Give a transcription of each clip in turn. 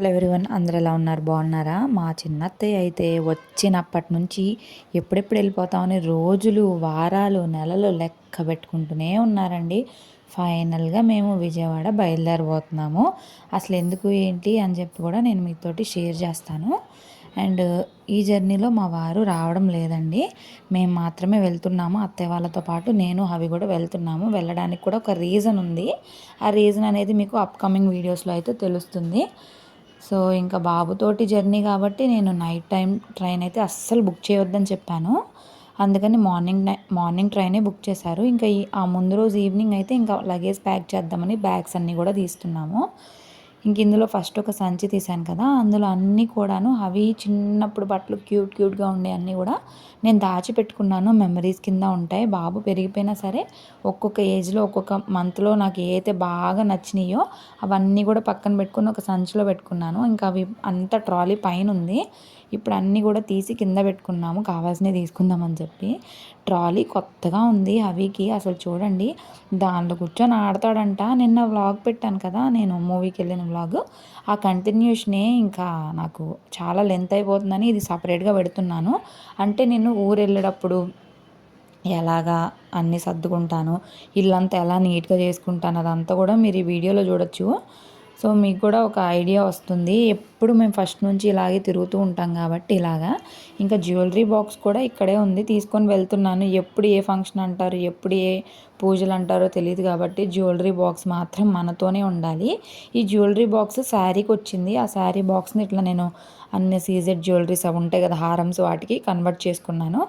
Hello everyone అందరు ఎలా ఉన్నారు? బాగున్నారా? మా చిన్నత్తయ్య అయితే వచ్చినప్పటి నుంచి ఎప్పుడెప్పుడు వెళ్ళిపోతామని రోజులు వారాలు నెలలు లెక్క పెట్టుకుంటూనే ఉన్నారండి. ఫైనల్గా మేము విజయవాడ బయలుదేరిపోతున్నాము అసలు ఎందుకు ఏంటి అని చెప్పి కూడా నేను మీతోటి షేర్ చేస్తాను. అండ్ ఈ జర్నీలో మా వారు రావడం లేదండి. మేము మాత్రమే వెళ్తున్నాము. అత్తయ్య వాళ్ళతో పాటు నేను అవి కూడా వెళ్తున్నాము. వెళ్ళడానికి కూడా ఒక రీజన్ ఉంది. ఆ రీజన్ అనేది మీకు అప్కమింగ్ వీడియోస్లో అయితే తెలుస్తుంది. సో ఇంకా బాబుతోటి జర్నీ కాబట్టి నేను నైట్ టైం ట్రైన్ అయితే అస్సలు బుక్ చేయొద్దని చెప్పాను. అందుకని మార్నింగ్ మార్నింగ్ ట్రైనే బుక్ చేశారు. ఇంకా ఈ ఆ ముందు రోజు ఈవినింగ్ అయితే ఇంకా లగేజ్ ప్యాక్ చేద్దామని బ్యాగ్స్ అన్నీ కూడా తీస్తున్నాము. ఇంక ఇందులో ఫస్ట్ ఒక సంచి తీశాను కదా అందులో అన్నీ కూడాను అవి చిన్నప్పుడు బట్టలు క్యూట్ క్యూట్గా ఉండే అన్నీ కూడా నేను దాచిపెట్టుకున్నాను మెమరీస్ కింద ఉంటాయి. బాబు పెరిగిపోయినా సరే ఒక్కొక్క ఏజ్లో ఒక్కొక్క మంత్లో నాకు ఏదైతే బాగా నచ్చినాయో అవన్నీ కూడా పక్కన పెట్టుకుని ఒక సంచిలో పెట్టుకున్నాను. ఇంకా అవి అంత ట్రాలీ పైన ఉంది. ఇప్పుడు అన్నీ కూడా తీసి కింద పెట్టుకున్నాము. కావాల్సినవి తీసుకుందామని చెప్పి. ట్రాలీ కొత్తగా ఉంది అవికి అసలు చూడండి దానిలో కూర్చొని ఆడతాడంట. నిన్న వ్లాగ్ పెట్టాను కదా నేను మూవీకి వెళ్ళిన వ్లాగ్ ఆ కంటిన్యూషనే ఇంకా నాకు చాలా లెంత్ అయిపోతుందని ఇది సపరేట్గా పెడుతున్నాను. అంటే నేను ఊరు వెళ్ళేటప్పుడు ఎలాగా అన్నీ సర్దుకుంటాను ఇల్లంతా ఎలా నీట్గా చేసుకుంటాను అదంతా కూడా మీరు ఈ వీడియోలో చూడొచ్చు. సో మీకు కూడా ఒక ఐడియా వస్తుంది. ఎప్పుడు మేము ఫస్ట్ నుంచి ఇలాగే తిరుగుతూ ఉంటాం కాబట్టి ఇలాగా. ఇంకా జ్యువెలరీ బాక్స్ కూడా ఇక్కడే ఉంది. తీసుకొని వెళ్తున్నాను. ఎప్పుడు ఏ ఫంక్షన్ అంటారు ఎప్పుడు ఏ పూజలు అంటారో తెలియదు కాబట్టి జ్యువెలరీ బాక్స్ మాత్రం మనతోనే ఉండాలి. ఈ జ్యువెలరీ బాక్స్ శారీకి వచ్చింది. ఆ శారీ బాక్స్ని ఇట్లా నేను అన్ని సీజెడ్ జ్యువెలరీస్ అవి ఉంటాయి కదా హారమ్స్ వాటికి కన్వర్ట్ చేసుకున్నాను.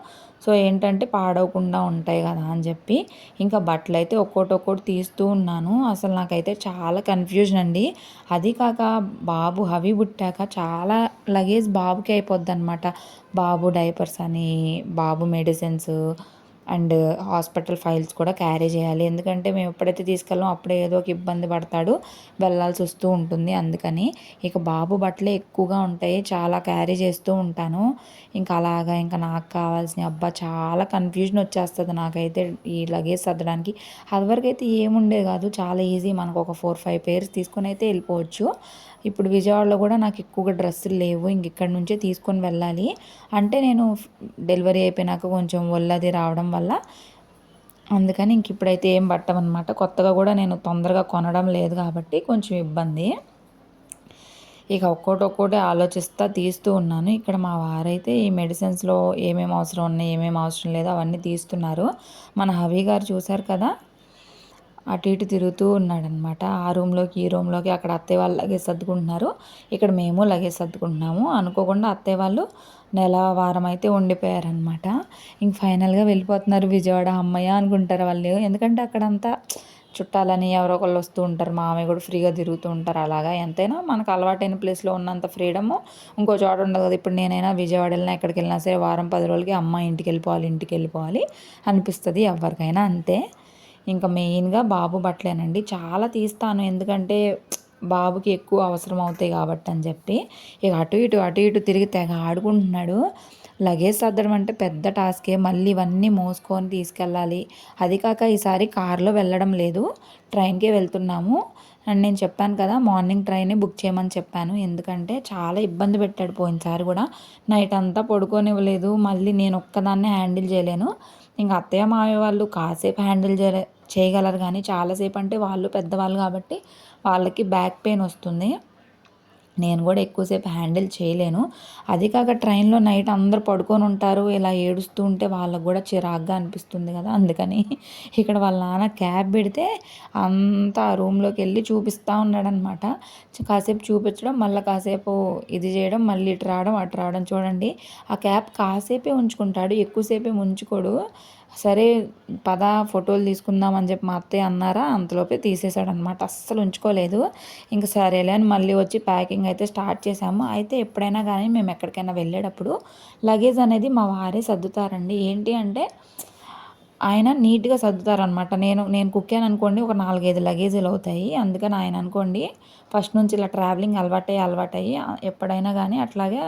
సో ఏంటంటే పాడవకుండా ఉంటాయి కదా అని చెప్పి ఇంకా బట్టలు అయితే ఒక్కోటి ఒక్కోటి తీస్తూ ఉన్నాను. అసలు నాకైతే చాలా కన్ఫ్యూజన్ అండి. అది కాక బాబు హవి పుట్టాక చాలా లగేజ్ బాబుకి అయిపోద్ది అనమాట బాబు డైపర్స్ అని బాబు మెడిసిన్స్ అండ్ హాస్పిటల్ ఫైల్స్ కూడా క్యారీ చేయాలి. ఎందుకంటే మేము ఎప్పుడైతే తీసుకెళ్ళాం అప్పుడే ఏదో ఒక ఇబ్బంది పడతాడు వెళ్ళాల్సి వస్తూ ఉంటుంది. అందుకని ఇక బాబు బట్టలే ఎక్కువగా ఉంటాయి. చాలా క్యారీ చేస్తూ ఉంటాను. ఇంకా అలాగా ఇంకా నాకు కావాల్సిన అబ్బా చాలా కన్ఫ్యూజన్ వచ్చేస్తుంది నాకైతే ఈ లగేజ్ సర్దడానికి. అదివరకు అయితే ఏముండేది కాదు. చాలా ఈజీ మనకు ఒక ఫోర్ ఫైవ్ పేర్స్ తీసుకొని అయితే వెళ్ళిపోవచ్చు. ఇప్పుడు విజయవాడలో కూడా నాకు ఎక్కువగా డ్రెస్సులు లేవు. ఇంక ఇక్కడ నుంచే తీసుకొని వెళ్ళాలి. అంటే నేను డెలివరీ అయిపోయినాక కొంచెం ఒళ్ళది రావడం వల్ల అందుకని ఇంక ఇప్పుడైతే ఏం పట్టమన్నమాట కొత్తగా కూడా నేను తొందరగా కొనడం లేదు కాబట్టి కొంచెం ఇబ్బంది. ఇక ఒక్కోటి ఒక్కోటి ఆలోచిస్తా తీస్తూ ఉన్నాను. ఇక్కడ మా వారైతే ఈ మెడిసిన్స్లో ఏమేమి అవసరం ఉన్నాయి ఏమేమి అవసరం లేదు అవన్నీ తీస్తున్నారు. మన హవి గారు చూశారు కదా? అటు ఇటు తిరుగుతూ ఉన్నాడనమాట. ఆ రూమ్లోకి ఈ రూమ్లోకి అక్కడ అత్తయ్య వాళ్ళు లగేజ్ సర్దుకుంటున్నారు. ఇక్కడ మేము లగేజ్ సర్దుకుంటున్నాము. అనుకోకుండా అత్తయ్య వాళ్ళు నెల వారం అయితే ఉండిపోయారనమాట. ఇంక ఫైనల్గా వెళ్ళిపోతున్నారు విజయవాడ అమ్మయ్య అనుకుంటారు వాళ్ళు. ఎందుకంటే అక్కడంతా చుట్టాలని ఎవరో ఒకళ్ళు వస్తూ ఉంటారు. మామయ్య కూడా ఫ్రీగా తిరుగుతూ ఉంటారు అలాగా. ఎంతైనా మనకు అలవాటైన ప్లేస్లో ఉన్నంత ఫ్రీడము ఇంకో చోట ఉండదు కదా. ఇప్పుడు నేనైనా విజయవాడ వెళ్ళినా ఎక్కడికి వెళ్ళినా సరే వారం పది రోజులకి అమ్మ ఇంటికి వెళ్ళిపోవాలి ఇంటికి వెళ్ళిపోవాలి అనిపిస్తుంది ఎవరికైనా అంతే. ఇంకా మెయిన్గా బాబు బట్టలేనండి. చాలా తీస్తాను. ఎందుకంటే బాబుకి ఎక్కువ అవసరం అవుతాయి కాబట్టి అని చెప్పి. ఇక అటు ఇటు అటు ఇటు తిరిగి తెగ ఆడుకుంటున్నాడు. లగేజ్ సర్దడం అంటే పెద్ద టాస్కే. మళ్ళీ ఇవన్నీ మోసుకొని తీసుకెళ్ళాలి. అది కాక ఈసారి కారులో వెళ్ళడం లేదు. ట్రైన్కే వెళ్తున్నాము. అండ్ నేను చెప్పాను కదా మార్నింగ్ ట్రైనే బుక్ చేయమని చెప్పాను. ఎందుకంటే చాలా ఇబ్బంది పెట్టాడు పోయినసారి కూడా. నైట్ అంతా పడుకోనివ్వలేదు. మళ్ళీ నేను ఒక్కదాన్నే హ్యాండిల్ చేయలేను. ఇంకా అత్తయ్య మావయ్య వాళ్ళు కాసేపు హ్యాండిల్ చేయ చేయగలరు కానీ చాలాసేపు అంటే వాళ్ళు పెద్దవాళ్ళు కాబట్టి వాళ్ళకి బ్యాక్ పెయిన్ వస్తుంది. నేను కూడా ఎక్కువసేపు హ్యాండిల్ చేయలేను. అది కాక ట్రైన్లో నైట్ అందరు పడుకొని ఉంటారు. ఇలా ఏడుస్తూ ఉంటే వాళ్ళకు కూడా చిరాగ్గా అనిపిస్తుంది కదా. అందుకని ఇక్కడ వాళ్ళ నాన్న క్యాబ్ పెడితే అంతా రూమ్లోకి వెళ్ళి చూపిస్తూ ఉన్నాడనమాట కాసేపు చూపించడం మళ్ళీ కాసేపు ఇది చేయడం మళ్ళీ ఇటు రావడం అటు రావడం చూడండి. ఆ క్యాబ్ కాసేపే ఉంచుకుంటాడు ఎక్కువసేపే ఉంచుకోడు. సరే పద ఫోటోలు తీసుకుందాం అని చెప్పి మా అత్తయ్య అన్నారా అంతలోపే తీసేశాడనమాట అస్సలు ఉంచుకోలేదు. ఇంకా సరేలే అని మళ్ళీ వచ్చి ప్యాకింగ్ అయితే స్టార్ట్ చేశాము. అయితే ఎప్పుడైనా కానీ మేము ఎక్కడికైనా వెళ్ళేటప్పుడు లగేజ్ అనేది మా వారే సర్దుతారండి. ఏంటి అంటే ఆయన నీట్గా సర్దుతారనమాట నేను నేను కుక్కాను అనుకోండి ఒక నాలుగైదు లగేజీలు అవుతాయి. అందుకని ఆయన అనుకోండి ఫస్ట్ నుంచి ఇలా ట్రావెలింగ్ అలవాటయ్యి అలవాటయ్యి ఎప్పుడైనా కానీ అట్లాగే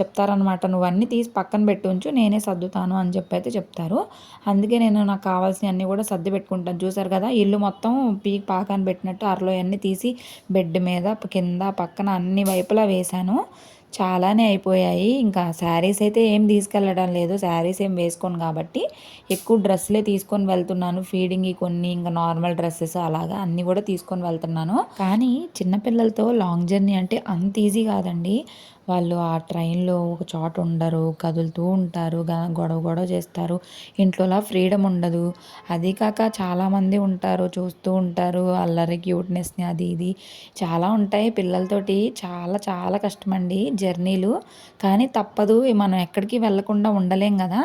చెప్తారనమాట నువ్వు అన్నీ తీసి పక్కన పెట్టి ఉంచు నేనే సర్దుతాను అని చెప్పి అయితే చెప్తారు. అందుకే నేను నాకు కావాల్సినవన్నీ కూడా సర్ది పెట్టుకుంటాను. చూసారు కదా ఇల్లు మొత్తం పీక్ పాకాన పెట్టినట్టు అరలో అన్నీ తీసి బెడ్ మీద కింద పక్కన అన్ని వైపులా వేశాను. చాలానే అయిపోయాయి. ఇంకా శారీస్ అయితే ఏం తీసుకెళ్ళడం లేదు. శారీస్ ఏం వేసుకోను కాబట్టి ఎక్కువ డ్రెస్లే తీసుకొని వెళ్తున్నాను. ఫీడింగ్ కొన్ని ఇంకా నార్మల్ డ్రెస్సెస్ అలాగా అన్నీ కూడా తీసుకొని వెళ్తున్నాను. కానీ చిన్నపిల్లలతో లాంగ్ జర్నీ అంటే అంత ఈజీ కాదండి. వాళ్ళు ఆ ట్రైన్లో ఒక చోట ఉండరు కదులుతూ ఉంటారు గొడవ గొడవ చేస్తారు. ఇంట్లోలా ఫ్రీడమ్ ఉండదు. అది కాక చాలామంది ఉంటారు చూస్తూ ఉంటారు అల్లరి క్యూట్నెస్ని అది ఇది. చాలా ఉంటాయి పిల్లలతోటి. చాలా చాలా కష్టమండి జర్నీలు. కానీ తప్పదు. మనం ఎక్కడికి వెళ్ళకుండా ఉండలేం కదా.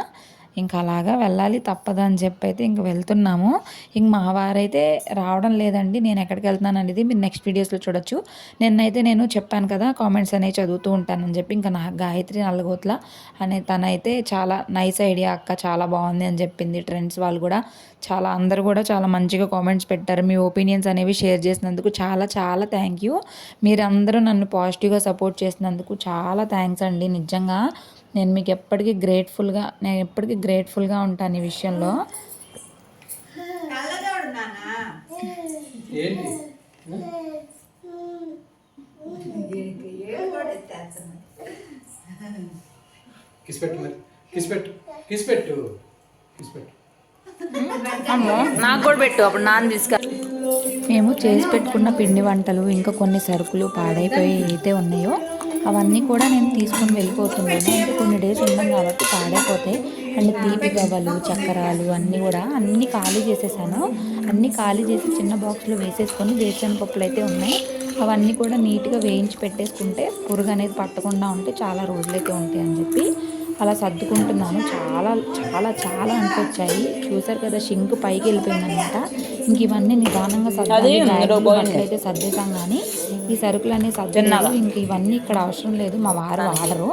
ఇంకా అలాగా వెళ్ళాలి తప్పదు అని చెప్పి అయితే ఇంక వెళ్తున్నాము. ఇంక మా వారైతే రావడం లేదండి నేను ఎక్కడికి వెళ్తున్నాను అనేది మీరు నెక్స్ట్ వీడియోస్లో చూడొచ్చు. నిన్నైతే నేను చెప్పాను కదా కామెంట్స్ అనేవి చదువుతూ ఉంటానని చెప్పి ఇంకా నా గాయత్రి నల్లగోత్ల అనే తనైతే చాలా నైస్ ఐడియా అక్క చాలా బాగుంది అని చెప్పింది ట్రెండ్స్ వాళ్ళు కూడా. చాలా అందరు కూడా చాలా మంచిగా కామెంట్స్ పెట్టారు మీ ఒపీనియన్స్ అనేవి షేర్ చేసినందుకు చాలా చాలా థ్యాంక్ యూ. మీరందరూ నన్ను పాజిటివ్గా సపోర్ట్ చేసినందుకు చాలా థ్యాంక్స్ అండి నిజంగా. నేను మీకు ఎప్పటికీ గ్రేట్ఫుల్గా నేను ఎప్పటికీ గ్రేట్ఫుల్గా ఉంటాను ఈ విషయంలో. అమ్మో నాకు కూడా పెట్టు అప్పుడు నాన్న తీసుకు మేము చేసి పెట్టుకున్న పిండి వంటలు ఇంకా కొన్ని సరుకులు పాడైపోయి అయితే ఉన్నాయో. అవన్నీ కూడా నేను తీసుకొని వెళ్ళిపోతున్నాను. అంటే కొన్ని డేస్ ఉన్నాం కాబట్టి పాడైపోతాయి. అండ్ తీపి గవ్వలు చక్కెరాలు అన్నీ కూడా అన్నీ ఖాళీ చేసేసాను. అన్నీ ఖాళీ చేసి చిన్న బాక్స్లో వేసేసుకొని వేరుశనగ పప్పులు అయితే ఉన్నాయి. అవన్నీ కూడా నీట్గా వేయించి పెట్టేసుకుంటే పురుగు అనేది పట్టకుండా ఉంటే చాలా రోజులైతే ఉంటాయి అని చెప్పి అలా సర్దుకుంటున్నాను. చాలా చాలా చాలా అంటొచ్చాయి చూసారు కదా షింక్ పైకి వెళ్ళిపోయింది అనమాట ఇంక ఇవన్నీ నిదానంగా అయితే సర్దేశాం కానీ ఈ సరుకులన్నీ సర్దలేదు ఇంక ఇవన్నీ ఇక్కడ అవసరం లేదు. మా వారు వాడరు.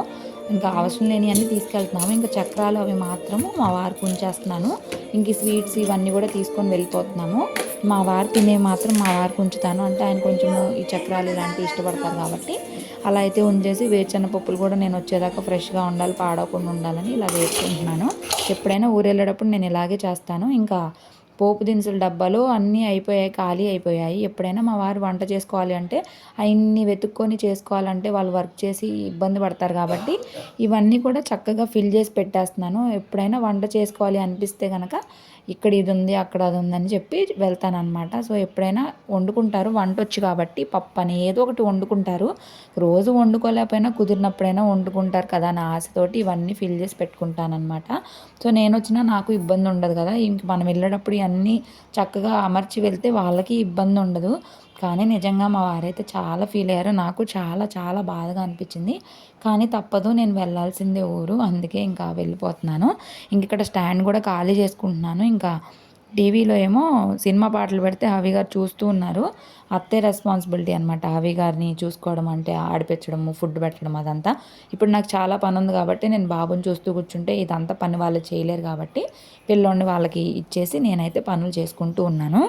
ఇంకా అవసరం లేని అన్నీ తీసుకెళ్తున్నాము. ఇంకా చక్రాలు అవి మాత్రము మా వారికి ఉంచేస్తున్నాను ఇంక స్వీట్స్ ఇవన్నీ కూడా తీసుకొని వెళ్ళిపోతున్నాము. మా వారు తినే మాత్రం మా వారికి ఉంచుతాను అంటే ఆయన కొంచెము ఈ చక్రాలు ఇలాంటివి ఇష్టపడతారు కాబట్టి అలా అయితే ఉంచేసి వేరుచెన్న పప్పులు కూడా నేను వచ్చేదాకా ఫ్రెష్గా ఉండాలి పాడవకుండా ఉండాలని ఇలా వేసుకుంటున్నాను ఎప్పుడైనా ఊరు వెళ్ళేటప్పుడు నేను ఇలాగే చేస్తాను. ఇంకా పోపు దినుసుల డబ్బాలు అన్నీ అయిపోయాయి ఖాళీ అయిపోయాయి. ఎప్పుడైనా మా వారు వంట చేసుకోవాలి అంటే అన్ని వెతుక్కొని చేసుకోవాలంటే వాళ్ళు వర్క్ చేసి ఇబ్బంది పడతారు కాబట్టి ఇవన్నీ కూడా చక్కగా ఫిల్ చేసి పెట్టేస్తున్నాను. ఎప్పుడైనా వంట చేసుకోవాలి అనిపిస్తే కనుక ఇక్కడ ఇది ఉంది అక్కడ అది ఉందని చెప్పి వెళ్తాను అనమాట సో ఎప్పుడైనా వండుకుంటారు. వంట వచ్చు కాబట్టి పప్పు అని ఏదో ఒకటి వండుకుంటారు. రోజు వండుకోలేకపోయినా కుదిరినప్పుడైనా వండుకుంటారు కదా నా ఆశతోటి ఇవన్నీ ఫిల్ చేసి పెట్టుకుంటానమాట సో నేను వచ్చినా నాకు ఇబ్బంది ఉండదు కదా. ఇంక మనం వెళ్ళేటప్పుడు ఇవన్నీ చక్కగా అమర్చి వెళ్తే వాళ్ళకి ఇబ్బంది ఉండదు. కానీ నిజంగా మా వారైతే చాలా ఫీల్ అయ్యారు. నాకు చాలా చాలా బాధగా అనిపించింది. కానీ తప్పదు నేను వెళ్ళాల్సిందే ఊరు. అందుకే ఇంకా వెళ్ళిపోతున్నాను. ఇంక ఇక్కడ స్టాండ్ కూడా ఖాళీ చేసుకుంటున్నాను. ఇంకా టీవీలో ఏమో సినిమా పాటలు పెడితే హవి గారు చూస్తూ ఉన్నారు. అత్తే రెస్పాన్సిబిలిటీ అనమాట హవి గారిని చూసుకోవడం అంటే ఆడిపించడము ఫుడ్ పెట్టడం అదంతా. ఇప్పుడు నాకు చాలా పని ఉంది కాబట్టి నేను బాబుని చూస్తూ కూర్చుంటే ఇదంతా పని వాళ్ళు చేయలేరు కాబట్టి పిల్లోడిని వాళ్ళకి ఇచ్చేసి నేనైతే పనులు చేసుకుంటూ ఉన్నాను.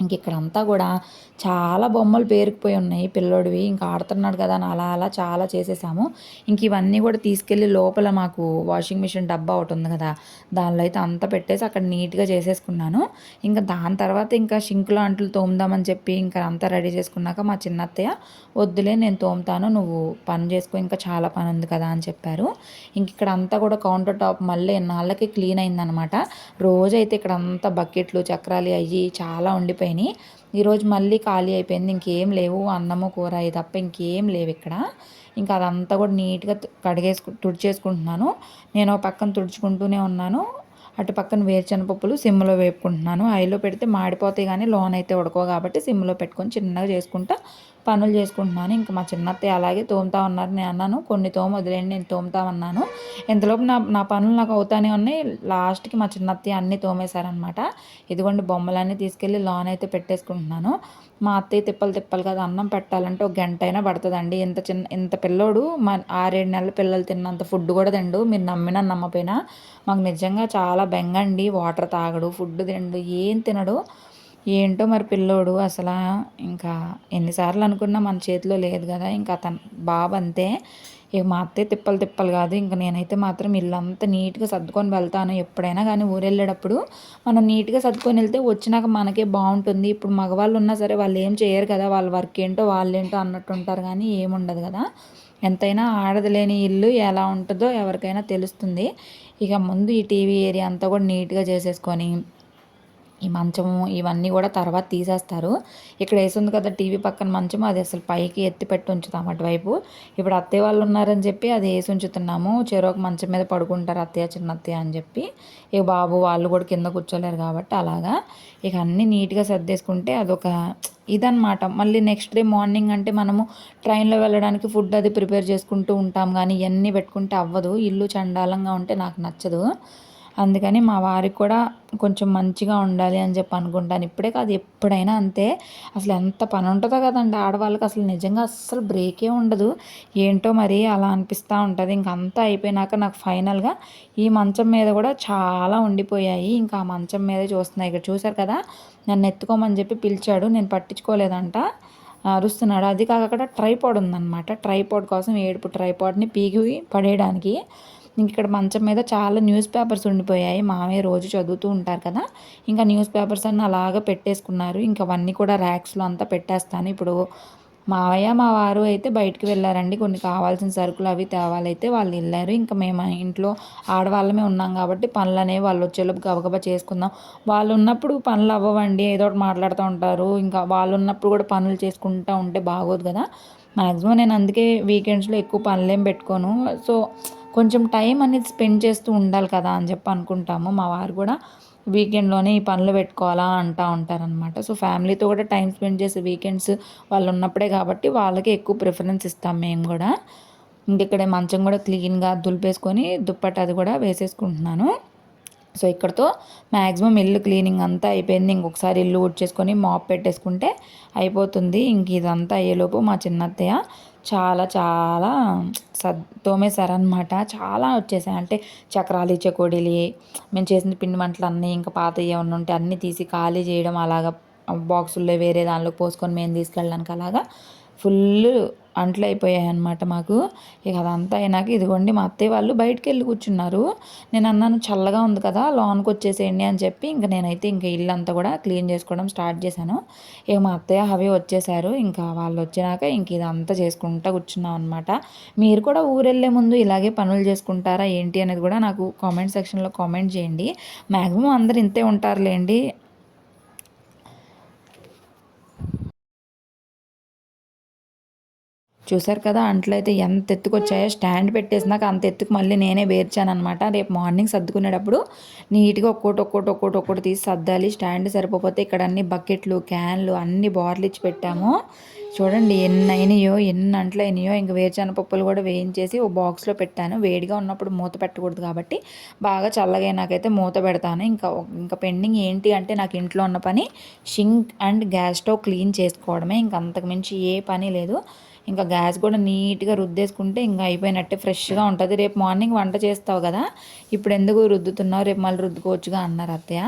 ఇంక ఇక్కడంతా కూడా చాలా బొమ్మలు పేరుకుపోయి ఉన్నాయి. పిల్లోడివి ఇంకా ఆడుతున్నాడు కదా అని అలా అలా చాలా చేసేసాము. ఇంక ఇవన్నీ కూడా తీసుకెళ్ళి లోపల మాకు వాషింగ్ మిషన్ డబ్బా ఒకటి ఉంది కదా దానిలో అయితే అంతా పెట్టేసి అక్కడ నీట్గా చేసేసుకున్నాను. ఇంకా దాని తర్వాత ఇంకా షింకులో అంట్లు తోముదామని చెప్పి ఇంకా అంతా రెడీ చేసుకున్నాక మా చిన్నత్తయ్య వద్దులే నేను తోముతాను నువ్వు పని చేసుకో ఇంకా చాలా పని ఉంది కదా అని చెప్పారు. ఇంక ఇక్కడ అంతా కూడా కౌంటర్ టాప్ మళ్ళీ నాళ్ళకి క్లీన్ అయిందనమాట. రోజైతే ఇక్కడ అంతా బకెట్లు చక్రాలు అయ్యి చాలా ఉండిపోయినాయి. ఈరోజు మళ్ళీ ఖాళీ అయిపోయింది. ఇంకేం లేవు. అన్నము కూర ఇది తప్ప ఇంకేం లేవు ఇక్కడ. ఇంకా అదంతా కూడా నీట్గా కడిగేసుకు తుడిచేసుకుంటున్నాను. నేను పక్కన తుడుచుకుంటూనే ఉన్నాను. అటు పక్కన వేరుచెనపప్పులు సిమ్లో వేపుకుంటున్నాను. ఐలో పెడితే మాడిపోతాయి కానీ లోన్ అయితే ఉడకో కాబట్టి సిమ్లో పెట్టుకొని చిన్నగా చేసుకుంటా పనులు చేసుకుంటున్నాను. ఇంకా మా చిన్నత్తయ్య అలాగే తోముతా ఉన్నారు. నేను అన్నాను కొన్ని తోమ వదిలేండి నేను తోముతా ఉన్నాను ఇంతలోపు నా నా పనులు నాకు అవుతానే ఉన్నాయి. లాస్ట్కి మా చిన్నత్తయ్య అన్నీ తోమేశారనమాట ఇదిగోండి బొమ్మలన్నీ తీసుకెళ్ళి లాన్ అయితే పెట్టేసుకుంటున్నాను. మా అత్తయ్య తిప్పలు తిప్పలు కదా అన్నం పెట్టాలంటే ఒక గంట అయినా పడుతుందండి. ఇంత చిన్న ఇంత పిల్లోడు మా ఆరేడు నెలల పిల్లలు తిన్నంత ఫుడ్ కూడా తిండు. మీరు నమ్మినా నమ్మపోయినా. మాకు నిజంగా చాలా బెంగండి. వాటర్ తాగడు ఫుడ్ తిండు ఏం తినడు. ఏంటో మరి పిల్లోడు అసలు ఇంకా ఎన్నిసార్లు అనుకున్నా మన చేతిలో లేదు కదా. ఇంకా అతను బాబు అంతే. ఇక మా అత్తే తిప్పలు తిప్పలు కాదు. ఇంకా నేనైతే మాత్రం ఇల్లంతా నీట్గా సర్దుకొని వెళ్తాను. ఎప్పుడైనా కానీ ఊరు వెళ్ళేటప్పుడు మనం నీట్గా సర్దుకొని వెళ్తే వచ్చినాక మనకే బాగుంటుంది. ఇప్పుడు మగవాళ్ళు ఉన్నా సరే వాళ్ళు ఏం చేయరు కదా. వాళ్ళ వర్క్ ఏంటో వాళ్ళు ఏంటో అన్నట్టు ఉంటారు కానీ ఏముండదు కదా. ఎంతైనా ఆడదలేని ఇల్లు ఎలా ఉంటుందో ఎవరికైనా తెలుస్తుంది. ఇక ముందు ఈ టీవీ ఏరియా అంతా కూడా నీట్గా చేసేసుకొని ఈ మంచము ఇవన్నీ కూడా తర్వాత తీసేస్తారు. ఇక్కడ వేసింది కదా టీవీ పక్కన మంచము అది అసలు పైకి ఎత్తి పెట్టి ఉంచుతాం అటువైపు. ఇప్పుడు అత్తయ్య వాళ్ళు ఉన్నారని చెప్పి అది వేసి ఉంచుతున్నాము. చెరొక మంచం మీద పడుకుంటారు అత్తయ్య చిన్న అత్తయ్య అని చెప్పి. ఇక బాబు వాళ్ళు కూడా కింద కూర్చోలేరు కాబట్టి అలాగా. ఇక అన్నీ నీట్గా సర్దేసుకుంటే అదొక ఇదనమాట మళ్ళీ నెక్స్ట్ డే మార్నింగ్ అంటే మనము ట్రైన్లో వెళ్ళడానికి ఫుడ్ అది ప్రిపేర్ చేసుకుంటూ ఉంటాం. కానీ ఇవన్నీ పెట్టుకుంటే అవ్వదు. ఇల్లు చండాలంగా ఉంటే నాకు నచ్చదు. అందుకని మా వారికి కూడా కొంచెం మంచిగా ఉండాలి అని చెప్పి అనుకుంటాను. ఇప్పుడే కాదు ఎప్పుడైనా అంతే. అసలు ఎంత పని ఉంటుందో కదండి ఆడవాళ్ళకి అసలు నిజంగా అస్సలు బ్రేకే ఉండదు. ఏంటో మరి అలా అనిపిస్తూ ఉంటుంది. ఇంక అంతా అయిపోయినాక నాకు ఫైనల్గా ఈ మంచం మీద కూడా చాలా ఉండిపోయాయి. ఇంకా ఆ మంచం మీదే చూస్తున్నాయి. ఇక్కడ చూశారు కదా నన్ను ఎత్తుకోమని చెప్పి పిలిచాడు. నేను పట్టించుకోలేదంట. అరుస్తున్నాడు. అది కాక అక్కడ ట్రైపాడ్ ఉందన్నమాట. ట్రైపాడ్ కోసం ఏడుపు ట్రైపాడ్ని పీకి పడేయడానికి. ఇంక ఇక్కడ మంచం మీద చాలా న్యూస్ పేపర్స్ ఉండిపోయాయి. మామయ్య రోజు చదువుతూ ఉంటారు కదా. ఇంకా న్యూస్ పేపర్స్ అన్నీ అలాగా పెట్టేసుకున్నారు. ఇంకా అవన్నీ కూడా ర్యాక్స్లో అంతా పెట్టేస్తాను. ఇప్పుడు మావయ్య మా వారు అయితే బయటికి వెళ్ళారండి. కొన్ని కావాల్సిన సరుకులు అవి తేవాలైతే వాళ్ళు వెళ్ళారు. ఇంకా మేము ఇంట్లో ఆడవాళ్ళమే ఉన్నాం కాబట్టి పనులు అనేవి వాళ్ళు వచ్చేలోపు గబగబా చేసుకుందాం. వాళ్ళు ఉన్నప్పుడు పనులు అవ్వవండి. ఏదో ఒకటి మాట్లాడుతూ ఉంటారు. ఇంకా వాళ్ళు ఉన్నప్పుడు కూడా పనులు చేసుకుంటూ ఉంటే బాగోదు కదా. మ్యాక్సిమం నేను అందుకే వీకెండ్స్లో ఎక్కువ పనులేం పెట్టుకోను. సో కొంచెం టైం అనేది స్పెండ్ చేస్తూ ఉండాలి కదా అని చెప్పి అనుకుంటాము. మా వారు కూడా వీకెండ్లోనే ఈ పనులు పెట్టుకోవాలా అంటూ ఉంటారనమాట సో ఫ్యామిలీతో కూడా టైం స్పెండ్ చేసే వీకెండ్స్ వాళ్ళు ఉన్నప్పుడే కాబట్టి వాళ్ళకి ఎక్కువ ప్రిఫరెన్స్ ఇస్తాం మేము కూడా. ఇంకెక్కడ మంచం కూడా క్లీన్గా దులిపేసుకొని దుప్పటి అది కూడా వేసేసుకుంటున్నాను. సో ఇక్కడతో మ్యాక్సిమం ఇల్లు క్లీనింగ్ అంతా అయిపోయింది. ఇంకొకసారి ఇల్లు ఉడ్చేసుకొని మాప్ పెట్టేసుకుంటే అయిపోతుంది. ఇంక ఇదంతా అయ్యేలోపు మా చిన్నత్తయ్య చాలా చాలా సద్ తోమేశారనమాట చాలా వచ్చేసాయి. అంటే చక్రాలు చెకోడీలు మేము చేసిన పిండి వంటలు అన్నీ ఇంకా పాత ఏమన్నా ఉంటే అన్నీ తీసి ఖాళీ చేయడం అలాగా బాక్సుల్లో వేరే దానిలో పోసుకొని మేము తీసుకెళ్ళడానికి అలాగా ఫుల్ అంట్లు అయిపోయాయి అనమాట మాకు. ఇక అదంతా అయినాక ఇదిగోండి మా అత్తయ్య వాళ్ళు బయటికి వెళ్ళి కూర్చున్నారు. నేను అన్నాను చల్లగా ఉంది కదా లోన్కి వచ్చేసేయండి అని చెప్పి ఇంక నేనైతే ఇంక ఇల్లు అంతా కూడా క్లీన్ చేసుకోవడం స్టార్ట్ చేశాను. ఇక మా అత్తయ్య అవి వచ్చేసారు ఇంకా వాళ్ళు వచ్చినాక ఇంక ఇదంతా చేసుకుంటా కూర్చున్నాం అనమాట మీరు కూడా ఊరెళ్ళే ముందు ఇలాగే పనులు చేసుకుంటారా ఏంటి అనేది కూడా నాకు కామెంట్ సెక్షన్లో కామెంట్ చేయండి. మ్యాక్సిమం అందరు ఇంతే ఉంటారులేండి. చూసారు కదా అంట్లయితే ఎంత ఎత్తుకొచ్చాయో స్టాండ్ పెట్టేసినాక అంత ఎత్తుకు మళ్ళీ నేనే అనమాట రేపు మార్నింగ్ సర్దుకునేటప్పుడు నీట్గా ఒక్కోటి ఒక్కోటి ఒక్కోటి ఒక్కోటి తీసి సర్దాలి. స్టాండ్ సరిపోతే ఇక్కడ అన్ని బకెట్లు క్యాన్లు అన్ని బాటిల్ ఇచ్చి పెట్టాము. చూడండి ఎన్ని అయినాయో ఎన్ని అంట్లు అయినాయో ఇంక వేరుచెన పప్పులు కూడా వేయించేసి ఓ బాక్స్లో పెట్టాను. వేడిగా ఉన్నప్పుడు మూత పెట్టకూడదు కాబట్టి బాగా చల్లగా నాకైతే మూత పెడతాను. ఇంకా ఇంకా పెండింగ్ ఏంటి అంటే నాకు ఇంట్లో ఉన్న పని sink and gas stove clean చేసుకోవడమే. ఇంక అంతకుమించి ఏ పని లేదు. ఇంకా గ్యాస్ కూడా నీట్గా రుద్దేసుకుంటే ఇంకా అయిపోయినట్టే ఫ్రెష్గా ఉంటుంది. రేపు మార్నింగ్ వంట చేస్తావు కదా ఇప్పుడు ఎందుకు రుద్దుతున్నావు? రేపు మళ్ళీ రుద్దుకోవచ్చుగా అన్నారు అత్తయ్య.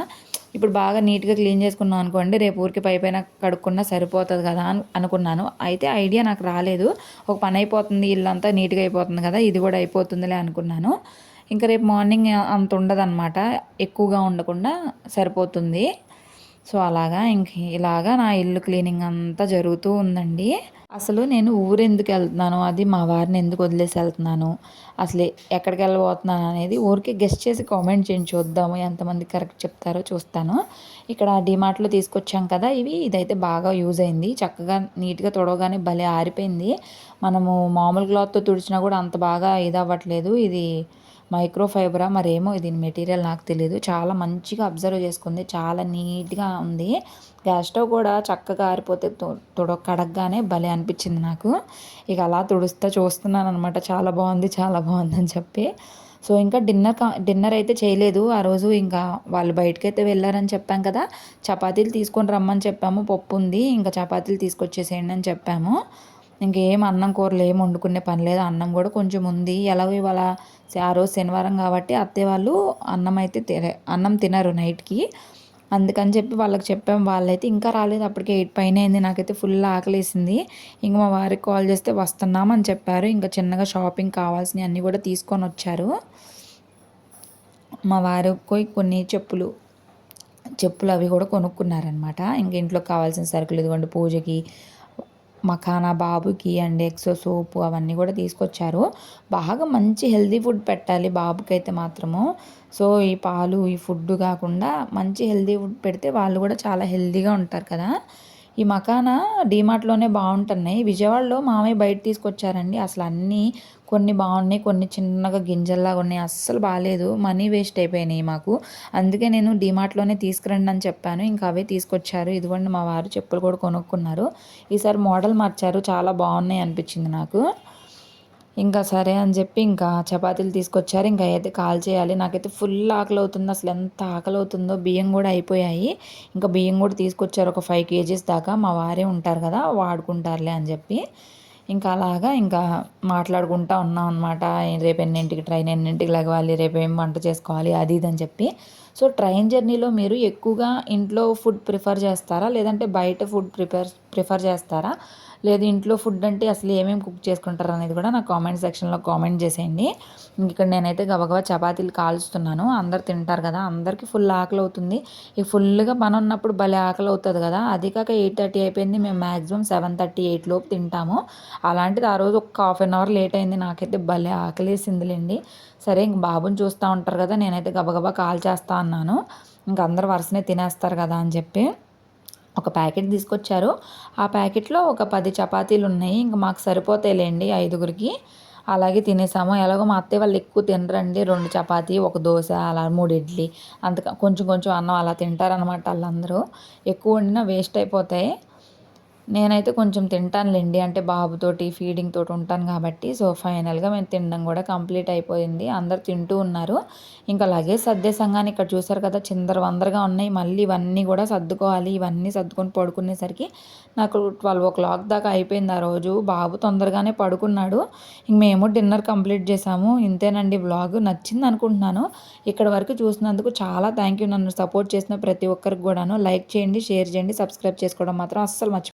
ఇప్పుడు బాగా నీట్గా క్లీన్ చేసుకున్నాం అనుకోండి రేపు ఊరికి పైపైన కడుక్కున్నా సరిపోతుంది కదా అని అనుకున్నాను. అయితే ఐడియా నాకు రాలేదు. ఒక పని అయిపోతుంది ఇల్లంతా నీట్గా అయిపోతుంది కదా ఇది కూడా అయిపోతుందిలే అనుకున్నాను. ఇంకా రేపు మార్నింగ్ అంత ఉండదన్నమాట. ఎక్కువగా ఉండకుండా సరిపోతుంది. సో అలాగా ఇంక ఇలాగా నా ఇల్లు క్లీనింగ్ అంతా జరుగుతూ ఉందండి. అసలు నేను ఊరు ఎందుకు వెళ్తున్నాను? అది మా వారిని ఎందుకు వదిలేసి వెళ్తున్నాను? అసలు ఎక్కడికి వెళ్ళబోతున్నాను అనేది ఊరికే గెస్ట్ చేసి కామెంట్ చేయండి. చూద్దాము ఎంతమంది కరెక్ట్ చెప్తారో చూస్తాను. ఇక్కడ డిమార్ట్లో తీసుకొచ్చాం కదా ఇవి ఇదైతే బాగా యూజ్ అయింది. చక్కగా నీట్గా తొడవగానే భలే ఆరిపోయింది. మనము మామూలు క్లాత్తో తుడిచినా కూడా అంత బాగా ఇది అవ్వట్లేదు. ఇది మైక్రోఫైబరా మరేమో ఇది మెటీరియల్ నాకు తెలియదు చాలా మంచిగా అబ్జర్వ్ చేసుకుంది. చాలా నీట్గా ఉంది. గ్యాస్ స్టవ్ కూడా చక్కగా ఆరిపోతే తొడ కడగగానే భలే అనిపించింది నాకు. ఇక అలా తుడుస్తా చూస్తున్నాను అనమాట చాలా బాగుంది చాలా బాగుంది అని చెప్పి. సో ఇంకా డిన్నర్ డిన్నర్ అయితే చేయలేదు. ఆ రోజు ఇంకా వాళ్ళు బయటకు అయితే వెళ్ళారని చెప్పాం కదా. చపాతీలు తీసుకొని రమ్మని చెప్పాము. పప్పు ఉంది. ఇంకా చపాతీలు తీసుకొచ్చేసేయండి అని చెప్పాము. ఇంకేం అన్నం కూరలు ఏం వండుకునే పని లేదు. అన్నం కూడా కొంచెం ఉంది. ఎలాగో ఇవాళ ఆ రోజు శనివారం కాబట్టి అత్తయ్య వాళ్ళు అన్నం అయితే అన్నం తినరు నైట్కి అందుకని చెప్పి వాళ్ళకి చెప్పాం. వాళ్ళైతే ఇంకా రాలేదు. అప్పటికే ఎయిట్ పైన అయింది. నాకైతే ఫుల్ ఆకలేసింది. ఇంక మా వారికి కాల్ చేస్తే వస్తున్నామని చెప్పారు. ఇంకా చిన్నగా షాపింగ్ కావాల్సినవి అన్నీ కూడా తీసుకొని వచ్చారు. మా వారికి కొన్ని చెప్పులు చెప్పులు అవి కూడా కొనుక్కున్నారనమాట ఇంక ఇంట్లో కావాల్సిన సరుకులు ఇదిగోండి పూజకి మఖానా బాబుకి అండ్ ఎక్సో సోపు అవన్నీ కూడా తీసుకొచ్చారు. బాగా మంచి హెల్దీ ఫుడ్ పెట్టాలి బాబుకి అయితే మాత్రము. సో ఈ పాలు ఈ ఫుడ్ కాకుండా మంచి హెల్దీ ఫుడ్ పెడితే వాళ్ళు కూడా చాలా హెల్దీగా ఉంటారు కదా. ఈ మకానా డీమార్ట్లోనే బాగుంటున్నాయి. విజయవాడలో మామయ్య బయట తీసుకొచ్చారండి. అసలు అన్నీ కొన్ని బాగున్నాయి కొన్ని చిన్నగా గింజల్లాగా ఉన్నాయి. అస్సలు బాగాలేదు మనీ వేస్ట్ అయిపోయినాయి మాకు. అందుకే నేను డీమార్ట్లోనే తీసుకురండి అని చెప్పాను. ఇంకా అవే తీసుకొచ్చారు. ఇదిగోండి మా వారు చెప్పులు కూడా కొనుక్కున్నారు. ఈసారి మోడల్ మార్చారు. చాలా బాగున్నాయి అనిపించింది నాకు. ఇంకా సరే అని చెప్పి ఇంకా చపాతీలు తీసుకొచ్చారు. ఇంకా అయితే కాల్ చేయాలి. నాకైతే ఫుల్ ఆకలి అవుతుంది. అసలు ఎంత ఆకలి అవుతుందో. బియ్యం కూడా అయిపోయాయి. ఇంకా బియ్యం కూడా తీసుకొచ్చారు. ఒక ఫైవ్ కేజీస్ దాకా. మా వారే ఉంటారు కదా వాడుకుంటారులే అని చెప్పి. ఇంకా అలాగా ఇంకా మాట్లాడుకుంటా ఉన్నాం అనమాట రేపు ఎన్నింటికి ట్రైన్ ఎన్నింటికి లగవాలి రేపు ఏం వంట చేసుకోవాలి అది ఇది అని చెప్పి. సో ట్రైన్ జర్నీలో మీరు ఎక్కువగా ఇంట్లో ఫుడ్ ప్రిఫర్ చేస్తారా? లేదంటే బయట ఫుడ్ ప్రిపేర్ ప్రిఫర్ చేస్తారా? లేదు ఇంట్లో ఫుడ్ అంటే అసలు ఏమేమి కుక్ చేసుకుంటారు అనేది కూడా నాకు కామెంట్ సెక్షన్లో కామెంట్ చేసేయండి. ఇక్కడ నేనైతే గబగబా చపాతీలు కాల్చుతున్నాను. అందరు తింటారు కదా అందరికీ ఫుల్ ఆకలి అవుతుంది. ఈ ఫుల్గా పని ఉన్నప్పుడు భలే ఆకలి అవుతుంది కదా. అది కాక ఎయిట్ థర్టీ అయిపోయింది మేము మ్యాక్సిమం సెవెన్ థర్టీ ఎయిట్ లోపు తింటాము. అలాంటిది ఆ రోజు ఒక హాఫ్ అన్ అవర్ లేట్ అయింది నాకైతే భలే ఆకలేసిందిలేండి. సరే ఇంక బాబుని చూస్తూ ఉంటారు కదా నేనైతే గబగబా కాల్ చేస్తా అన్నాను. ఇంక అందరు వరుసనే తినేస్తారు కదా అని చెప్పి. ఒక ప్యాకెట్ తీసుకొచ్చారు. ఆ ప్యాకెట్లో ఒక పది చపాతీలు ఉన్నాయి. ఇంకా మాకు సరిపోతాయిలేండి ఐదుగురికి. అలాగే తినేసాము. ఎలాగో మా అత్తయ్య వాళ్ళు ఎక్కువ తినరండి. రెండు చపాతీ ఒక దోశ అలా మూడు ఇడ్లీ. అంత కొంచెం కొంచెం అన్నం అలా తింటారనమాట వాళ్ళందరూ. ఎక్కువ వండినా వేస్ట్ అయిపోతాయి. నేనైతే కొంచెం తింటానులేండి. అంటే బాబుతోటి ఫీడింగ్ తోటి ఉంటాను కాబట్టి సో ఫైనల్గా మేము తినడం కూడా కంప్లీట్ అయిపోయింది. అందరు తింటూ ఉన్నారు. ఇంకా లగేజ్ సర్దే సంఘాన్ని ఇక్కడ చూసారు కదా చిందర వందరగా ఉన్నాయి. మళ్ళీ ఇవన్నీ కూడా సర్దుకోవాలి. ఇవన్నీ సర్దుకొని పడుకునేసరికి నాకు ట్వెల్వ్ ఓ క్లాక్ దాకా అయిపోయింది ఆ రోజు. బాబు తొందరగానే పడుకున్నాడు. ఇంక మేము డిన్నర్ కంప్లీట్ చేసాము. ఇంతేనండి బ్లాగ్. నచ్చింది అనుకుంటున్నాను. ఇక్కడ వరకు చూసినందుకు చాలా థ్యాంక్ యూ నన్ను సపోర్ట్ చేసిన ప్రతి ఒక్కరికి కూడాను. లైక్ చేయండి షేర్ చేయండి సబ్స్క్రైబ్ చేసుకోవడం మాత్రం అస్సలు మర్చిపో